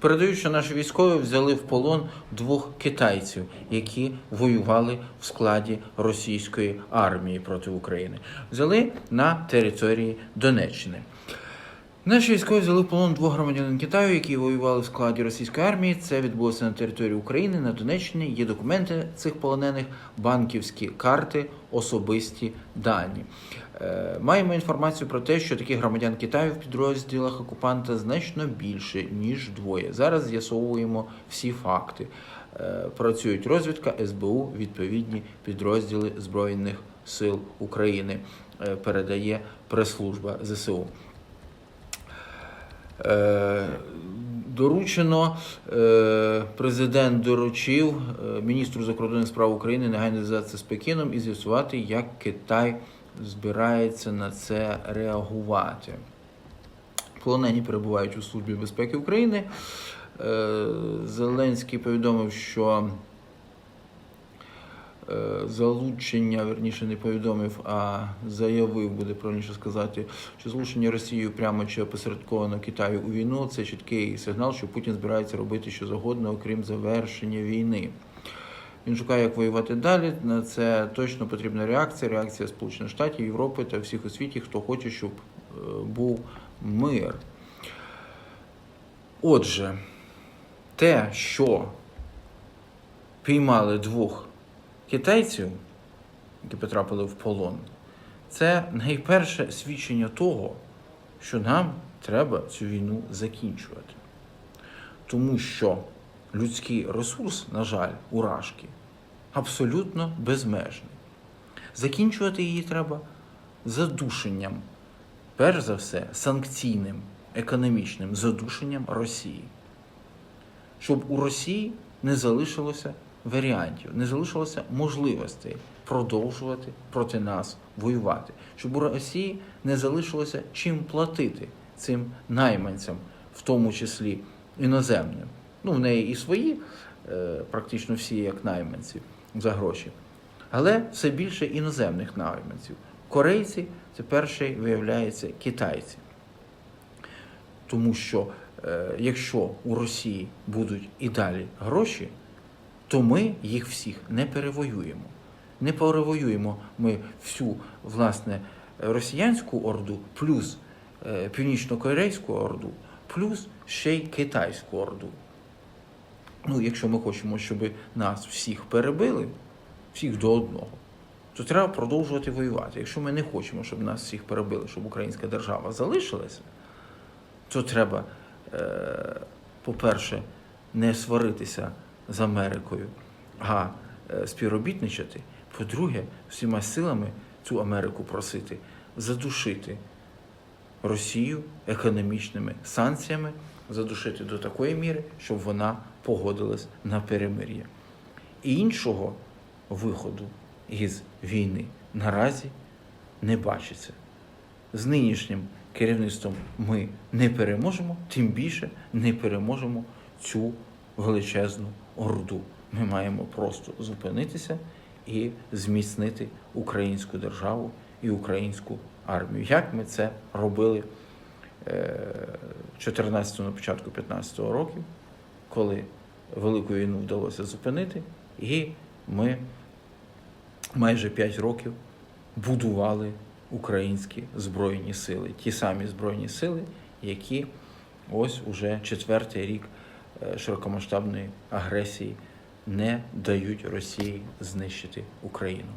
Передають, що наші військові взяли в полон двох китайців, які воювали в складі російської армії проти України. Взяли на території Донеччини. Наші військові взяли в полон двох громадянин Китаю, які воювали в складі російської армії. Це відбулося на території України на Донеччині. Є документи цих полонених, банківські карти, особисті дані. Е, Маємо інформацію про те, що таких громадян Китаю в підрозділах окупанта значно більше ніж двоє. Зараз з'ясовуємо всі факти. Е, Працюють розвідка, СБУ, відповідні підрозділи Збройних сил України. Е, Передає прес-служба ЗСУ. Е, Доручено, е, президент доручив е, міністру закордонних справ України негайно зв'язатися з Пекіном і з'ясувати, як Китай збирається на це реагувати. Полонені перебувають у Службі безпеки України. Зеленський повідомив, що залучення, верніше не повідомив, а заявив, буде правильніше сказати, що залучення Росією прямо чи опосередковано Китаю у війну це чіткий сигнал, що Путін збирається робити що завгодно, окрім завершення війни. Він шукає, як воювати далі. На це точно потрібна реакція, реакція Сполучених Штатів, Європи та всіх у світі, хто хоче, щоб е, був мир. Отже, те, що піймали двох китайців, які потрапили в полон, це найперше свідчення того, що нам треба цю війну закінчувати. Тому що людський ресурс, на жаль, у Рашки абсолютно безмежний. Закінчувати її треба задушенням, перш за все, санкційним, економічним задушенням Росії. Щоб у Росії не залишилося варіантів, не залишилося можливостей продовжувати проти нас воювати, щоб у Росії не залишилося чим платити цим найманцям, в тому числі іноземним. Ну, в неї і свої, е, практично всі як найманці за гроші. Але все більше іноземних найманців. Корейці це перший, виявляється, китайці. Тому що е, якщо у Росії будуть і далі гроші, то ми їх всіх не перевоюємо. Не перевоюємо ми всю власне росіянську орду, плюс е, північно-корейську орду, плюс ще й китайську орду. Ну, якщо ми хочемо, щоб нас всіх перебили, всіх до одного, то треба продовжувати воювати. Якщо ми не хочемо, щоб нас всіх перебили, щоб українська держава залишилася, то треба, е, по-перше, не сваритися з Америкою, а е, співробітничати. По-друге, всіма силами цю Америку просити задушити Росію економічними санкціями, задушити до такої міри, щоб вона погодилась на перемир'я. Іншого виходу із війни наразі не бачиться. З нинішнім керівництвом ми не переможемо, тим більше не переможемо цю величезну орду. Ми маємо просто зупинитися і зміцнити українську державу і українську армію. Як ми це робили е, 14 на початку 15 років, коли Велику війну вдалося зупинити, і ми майже 5 років будували українські збройні сили, ті самі збройні сили, які ось уже четвертий рік е, широкомасштабної агресії не дають Росії знищити Україну.